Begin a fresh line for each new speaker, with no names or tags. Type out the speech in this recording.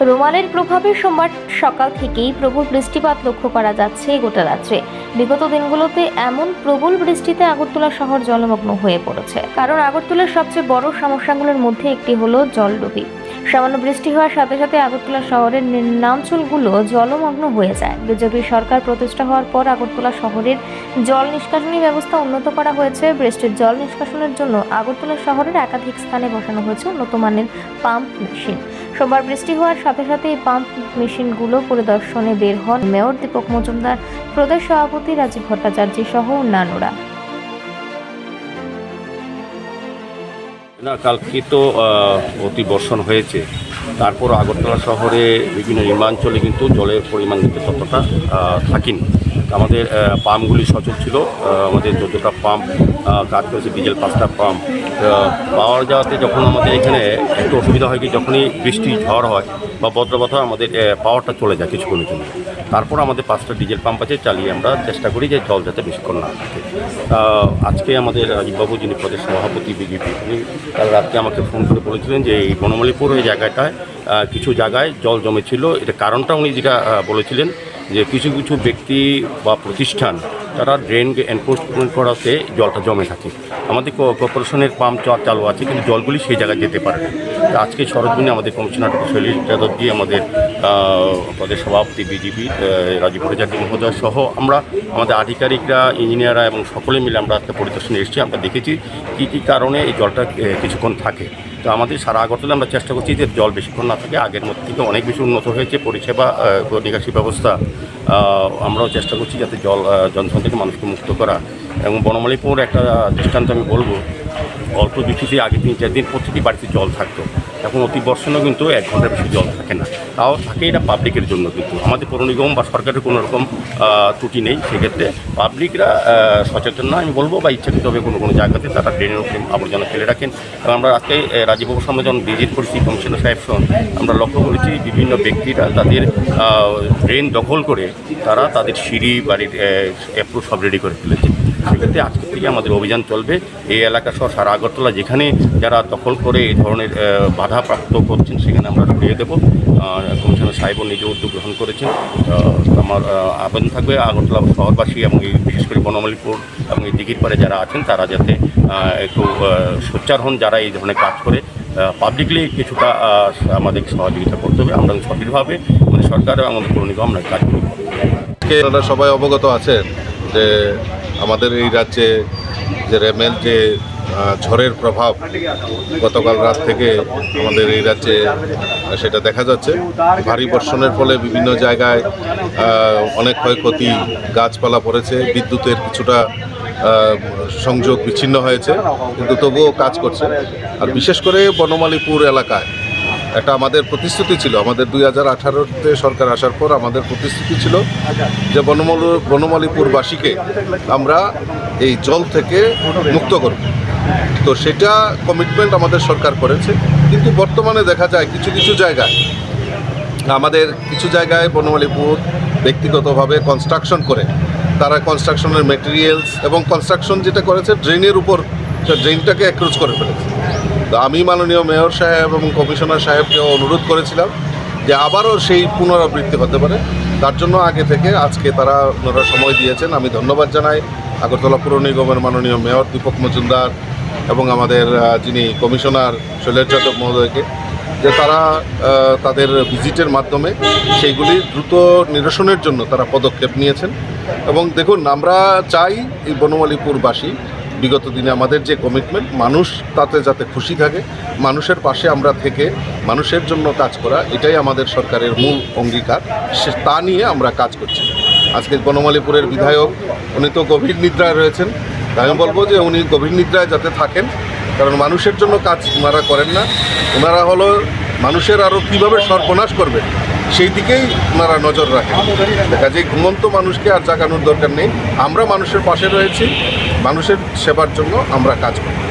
রোমালের প্রভাবে সোমবার সকাল থেকেই প্রবল বৃষ্টিপাত লক্ষ্য করা যাচ্ছে গোটা রাজ্যে। বিগত দিনগুলোতে এমন প্রবল বৃষ্টিতে আগরতলা শহর জলমগ্ন হয়ে পড়েছে। কারণ আগরতলার সবচেয়ে বড় সমস্যাগুলোর মধ্যে একটি হলো জলডুবি। সামান্য বৃষ্টি হওয়ার সাথে সাথে আগরতলা শহরের নিম্নাঞ্চলগুলো জলমগ্ন হয়ে যায়। বিজেপি সরকার প্রতিষ্ঠা হওয়ার পর আগরতলা শহরের জল নিষ্কাশনী ব্যবস্থা উন্নত করা হয়েছে। বৃষ্টির জল নিষ্কাশনের জন্য আগরতলা শহরের একাধিক স্থানে বসানো হয়েছে উন্নত মানের পাম্প মেশিন। সোমবার বৃষ্টি হওয়ার সাথে সাথে এই পাম্প মেশিনগুলো পরিদর্শনে বের হন মেয়র দীপক মজুমদার, প্রদেশ সভাপতি রাজীব ভট্টাচার্য সহ অন্যান্যরা।
না কালকে তো অতি বর্ষণ হয়েছে। তারপর আগরতলা শহরে বিভিন্ন নির্মাঞ্চলে কিন্তু জলের পরিমাণ কিন্তু ততটা থাকেনি। আমাদের পাম্পগুলি সচল ছিল। আমাদের যতটা পাম্প কাজ করেছে ডিজেল, পাঁচটা পাম্প। পাওয়ার যাওয়াতে যখন আমাদের এখানে একটু অসুবিধা হয় কি, যখনই বৃষ্টি, ঝড় হয় বা বজ্রপাত আমাদের পাওয়ারটা চলে যায় কিছুক্ষণের জন্য। তারপর আমাদের পাঁচটা ডিজেল পাম্প আছে, চালিয়ে আমরা চেষ্টা করি যে জল যাতে বেশিক্ষণ না থাকে। আজকে আমাদের রাজীববাবু, যিনি প্রদেশ সভাপতি, বিজেপি, উনি কাল রাত্রে আমাকে ফোন করে বলেছিলেন যে এই বনমালীপুর ওই জায়গাটায় কিছু জায়গায় জল জমেছিল। এটা কারণটা উনি যেটা বলেছিলেন যে কিছু কিছু ব্যক্তি বা প্রতিষ্ঠান, তারা ড্রেন এনফোর্সমেন্ট করাতে জলটা জমে থাকে। আমাদের কর্পোরেশনের পাম্প চা- চালু আছে, কিন্তু জলগুলি সেই জায়গায় যেতে পারে না। আজকে সরজমিনে আমাদের কমিশনার শৈলীশ যাদবজি, আমাদের প্রদেশ সভাপতি বিজেপি রাজীব ভট্টাচার্য মহোদয় সহ আমরা, আমাদের আধিকারিকরা, ইঞ্জিনিয়াররা এবং সকলে মিলে আমরা আজকে পরিদর্শনে এসেছি, আমরা দেখেছি কী কী কারণে এই জলটা কিছুক্ষণ থাকে। তো আমাদের সারা আগরতলা আমরা চেষ্টা করছি যে জল বেশিক্ষণ না থাকে। আগের মধ্যে থেকে অনেক বেশি উন্নত হয়েছে। পরিষেবা নিকাশি ব্যবস্থা আমরাও চেষ্টা করছি যাতে জল জনসন থেকে মানুষকে মুক্ত করা। এবং বনমালীপুর একটা দৃষ্টান্ত আমি বলব অল্প বৃষ্টিতে আগে তিন চার দিন প্রতিটি বাড়িতে জল থাকতো। এখন অতি বর্ষণও কিন্তু এক ঘণ্টার বেশি জল থাকে না। তাও থাকে এটা পাবলিকের জন্য কিন্তু। আমাদের পৌর নিগম বা সরকারের কোনো রকম ত্রুটি নেই সেক্ষেত্রে। পাবলিকরা সচেতন না আমি বলব বা ইচ্ছাকৃতভাবে কোনো কোনো জায়গাতে তারা ড্রেনের উপরে আবর্জনা ফেলে রাখেন। এবং আমরা আজকে রাজীববাবুর সামনে যখন ভিজিট করেছি, কমিশনার সাহেব সহ, আমরা লক্ষ্য করেছি বিভিন্ন ব্যক্তিরা তাদের ড্রেন দখল করে তারা তাদের সিঁড়ি, বাড়ির অ্যাপ্রুভ সব রেডি করে ফেলেছে। সেক্ষেত্রে আজকে থেকে আমাদের অভিযান চলবে। এই এলাকা সহ সারা আগরতলা যেখানে যারা দখল করে এই ধরনের বাধাপ্রাপ্ত করছেন, সেখানে আমরা সরিয়ে দেবো। কমিশনার সাহেবও নিজে উদ্যোগ গ্রহণ করেছেন। আমার আবেদন থাকবে আগরতলা শহরবাসী এবং এই বিশেষ করে বনমালীপুর এবং এই দিঘির পাড়ে যারা আছেন, তারা যাতে একটু সোচ্চার হন যারা এই ধরনের কাজ করে। পাবলিকলি কিছুটা আমাদের সহযোগিতা করতে হবে। আমরা সঠিকভাবে আমাদের সরকার এবং আমাদের পৌর নিগম আমরা কাজ করব।
সবাই অবগত আছেন যে আমাদের এই রাজ্যে যে রেমেল যে ঝড়ের প্রভাব গতকাল রাত থেকে আমাদের এই রাজ্যে সেটা দেখা যাচ্ছে। ভারী বর্ষণের ফলে বিভিন্ন জায়গায় অনেক ক্ষয়ক্ষতি গাছপালা পড়েছে, বিদ্যুতের কিছুটা সংযোগ বিচ্ছিন্ন হয়েছে, কিন্তু তবুও কাজ করছে। আর বিশেষ করে বনমালীপুর এলাকায় একটা আমাদের প্রতিশ্রুতি ছিল। আমাদের দুই হাজার আঠারোতে সরকার আসার পর আমাদের প্রতিশ্রুতি ছিল যে বনমাল, বনমালীপুরবাসীকে আমরা এই জল থেকে মুক্ত করব। তো সেটা কমিটমেন্ট আমাদের সরকার করেছে। কিন্তু বর্তমানে দেখা যায় কিছু কিছু জায়গায় আমাদের কিছু জায়গায় বনমালীপুর ব্যক্তিগতভাবে কনস্ট্রাকশন করে। তারা কনস্ট্রাকশনের মেটেরিয়ালস এবং কনস্ট্রাকশন যেটা করেছে ড্রেনের উপর ড্রেনটাকে অ্যাক্রোচ করে ফেলেছে। তো আমি মাননীয় মেয়র সাহেব এবং কমিশনার সাহেবকে অনুরোধ করেছিলাম যে আবারও সেই পুনরাবৃত্তি হতে পারে। তার জন্য আগে থেকে আজকে তারা ওনারা সময় দিয়েছেন। আমি ধন্যবাদ জানাই আগরতলা পুর নিগমের মাননীয় মেয়র দীপক মজুমদার এবং আমাদের যিনি কমিশনার শৈলেশ যাদব মহোদয়কে, যে তারা তাদের ভিজিটের মাধ্যমে সেইগুলি দ্রুত নিরসনের জন্য তারা পদক্ষেপ নিয়েছেন। এবং দেখুন, আমরা চাই এই বনমালীপুরবাসী বিগত দিনে আমাদের যে কমিটমেন্ট মানুষ তাতে যাতে খুশি থাকে, মানুষের পাশে আমরা থেকে মানুষের জন্য কাজ করা, এটাই আমাদের সরকারের মূল অঙ্গীকার। সে তা নিয়ে আমরা কাজ করছি। আজকে বনমালীপুরের বিধায়ক, উনি তো গভীর নিদ্রায় রয়েছেন। তাই আমি বলব যে উনি গভীর নিদ্রায় যাতে থাকেন, কারণ মানুষের জন্য কাজ ওনারা করেন না। ওনারা হলো মানুষের আরও কীভাবে সর্বনাশ করবেন সেই দিকেই ওনারা নজর রাখেন। দেখা যায় ঘুমন্ত মানুষকে আর জাগানোর দরকার নেই। আমরা মানুষের পাশে রয়েছি। মানুষের সেবার জন্য আমরা কাজ করি।